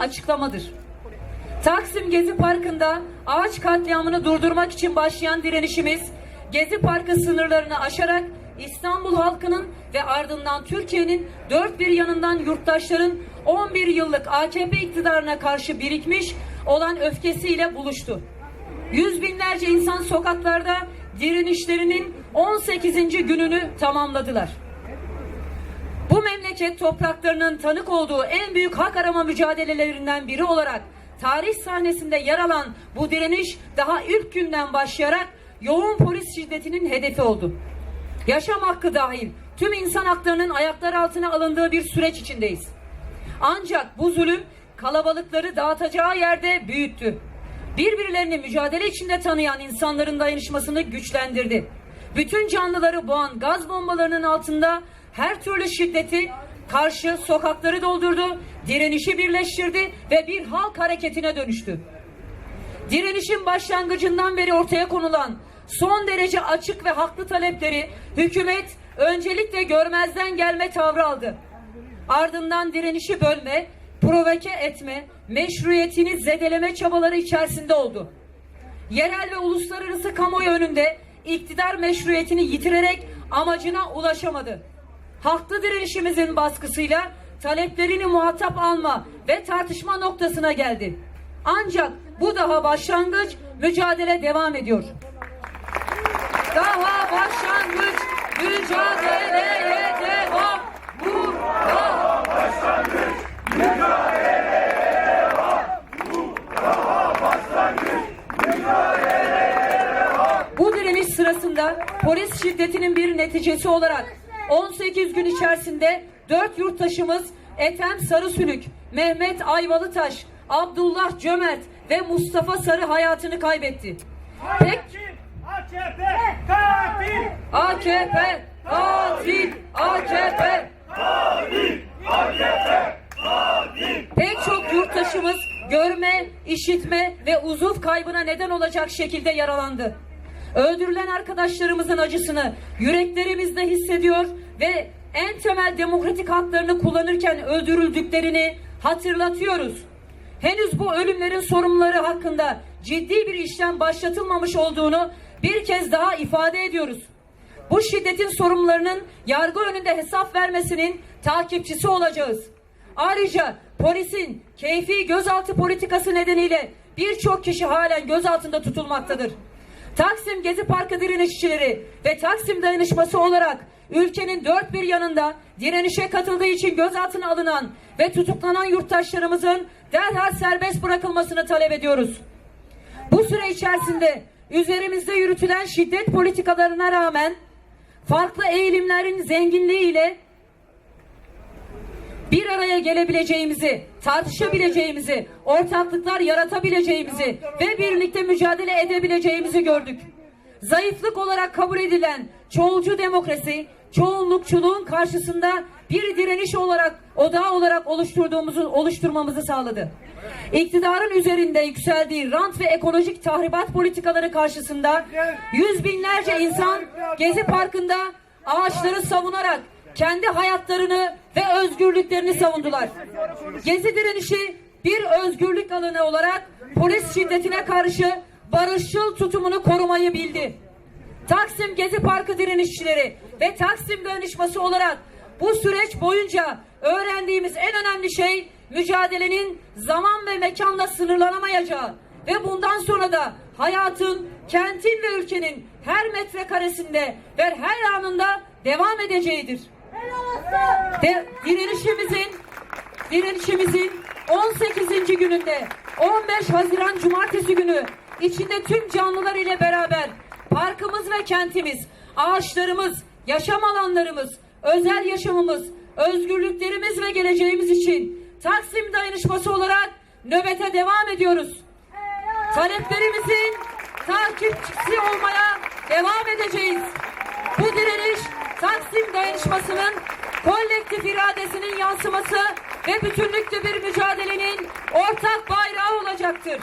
açıklamadır. Taksim Gezi Parkı'nda ağaç katliamını durdurmak için başlayan direnişimiz Gezi Parkı sınırlarını aşarak İstanbul halkının ve ardından Türkiye'nin dört bir yanından yurttaşların 11 yıllık AKP iktidarına karşı birikmiş olan öfkesiyle buluştu. Yüz binlerce insan sokaklarda direnişlerinin 18. gününü tamamladılar. Memleket topraklarının tanık olduğu en büyük hak arama mücadelelerinden biri olarak tarih sahnesinde yer alan bu direniş daha ilk günden başlayarak yoğun polis şiddetinin hedefi oldu. Yaşam hakkı dahil tüm insan haklarının ayaklar altına alındığı bir süreç içindeyiz. Ancak bu zulüm kalabalıkları dağıtacağı yerde büyüttü. Birbirlerini mücadele içinde tanıyan insanların dayanışmasını güçlendirdi. Bütün canlıları boğan gaz bombalarının altında her türlü şiddeti karşı sokakları doldurdu, direnişi birleştirdi ve bir halk hareketine dönüştü. Direnişin başlangıcından beri ortaya konulan son derece açık ve haklı talepleri hükümet öncelikle görmezden gelme tavrı aldı. Ardından direnişi bölme, provoke etme, meşruiyetini zedeleme çabaları içerisinde oldu. Yerel ve uluslararası kamuoyu önünde iktidar meşruiyetini yitirerek amacına ulaşamadı. Haklı direnişimizin baskısıyla taleplerini muhatap alma ve tartışma noktasına geldi. Ancak bu daha başlangıç, mücadele devam ediyor. Daha başlangıç, mücadeleye devam. Bu daha Bu direniş sırasında polis şiddetinin bir neticesi olarak 18 gün içerisinde 4 yurttaşımız Ethem Sarısülük, Mehmet Ayvalıtaş, Abdullah Cömert ve Mustafa Sarı hayatını kaybetti. Pek AKP katil! AKP katil AKP Pek çok yurttaşımız görme, işitme ve uzuv kaybına neden olacak şekilde yaralandı. Öldürülen arkadaşlarımızın acısını yüreklerimizde hissediyor ve en temel demokratik haklarını kullanırken öldürüldüklerini hatırlatıyoruz. Henüz bu ölümlerin sorumluları hakkında ciddi bir işlem başlatılmamış olduğunu bir kez daha ifade ediyoruz. Bu şiddetin sorumlularının yargı önünde hesap vermesinin takipçisi olacağız. Ayrıca polisin keyfi gözaltı politikası nedeniyle birçok kişi halen gözaltında tutulmaktadır. Taksim Gezi Parkı direnişçileri ve Taksim dayanışması olarak ülkenin dört bir yanında direnişe katıldığı için gözaltına alınan ve tutuklanan yurttaşlarımızın derhal serbest bırakılmasını talep ediyoruz. Bu süre içerisinde üzerimizde yürütülen şiddet politikalarına rağmen farklı eğilimlerin zenginliğiyle bir araya gelebileceğimizi, tartışabileceğimizi, ortaklıklar yaratabileceğimizi ve birlikte mücadele edebileceğimizi gördük. Zayıflık olarak kabul edilen çoğulcu demokrasi, çoğunlukçuluğun karşısında bir direniş olarak, odağı olarak oluşturduğumuzu, oluşturmamızı sağladı. İktidarın üzerinde yükseldiği rant ve ekolojik tahribat politikaları karşısında yüz binlerce insan Gezi Parkı'nda ağaçları savunarak kendi hayatlarını ve özgürlüklerini savundular. Gezi direnişi bir özgürlük alanı olarak polis şiddetine karşı barışçıl tutumunu korumayı bildi. Taksim Gezi Parkı direnişçileri ve Taksim dayanışması olarak bu süreç boyunca öğrendiğimiz en önemli şey mücadelenin zaman ve mekanla sınırlanamayacağı ve bundan sonra da hayatın, kentin ve ülkenin her metrekaresinde ve her anında devam edeceğidir. Ve direnişimizin direnişimizin 18. gününde 15 Haziran Cumartesi günü içinde tüm canlılar ile beraber parkımız ve kentimiz, ağaçlarımız, yaşam alanlarımız, özel yaşamımız, özgürlüklerimiz ve geleceğimiz için Taksim Dayanışması olarak nöbete devam ediyoruz. Taleplerimizin takipçisi olmaya devam edeceğiz. Bu direniş Taksim dayanışmasının kolektif iradesinin yansıması ve bütünlüklü bir mücadelenin ortak bayrağı olacaktır.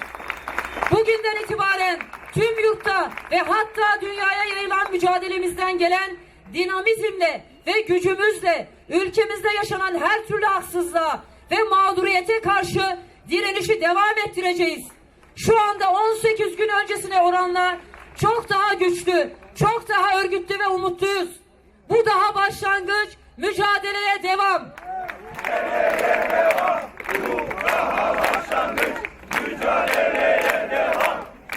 Bugünden itibaren tüm yurtta ve hatta dünyaya yayılan mücadelemizden gelen dinamizmle ve gücümüzle ülkemizde yaşanan her türlü haksızlığa ve mağduriyete karşı direnişi devam ettireceğiz. Şu anda 18 gün öncesine oranla çok daha güçlü, çok daha örgütlü ve umutluyuz.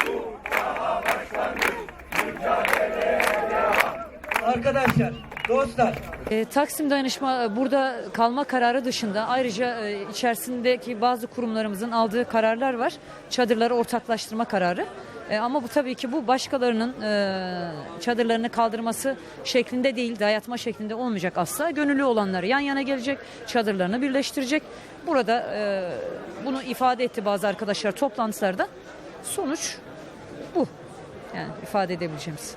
Bu daha başlangıç, mücadeleye devam. Arkadaşlar, dostlar, E, Taksim Dayanışma e, burada kalma kararı dışında ayrıca e, içerisindeki bazı kurumlarımızın aldığı kararlar var. Çadırları ortaklaştırma kararı. E, ama bu tabii ki bu başkalarının e, çadırlarını kaldırması şeklinde değil, dayatma şeklinde olmayacak asla. Gönüllü olanlar yan yana gelecek, çadırlarını birleştirecek. Burada e, bunu ifade etti bazı arkadaşlar toplantılarda. Sonuç bu. Yani ifade edebileceğimiz.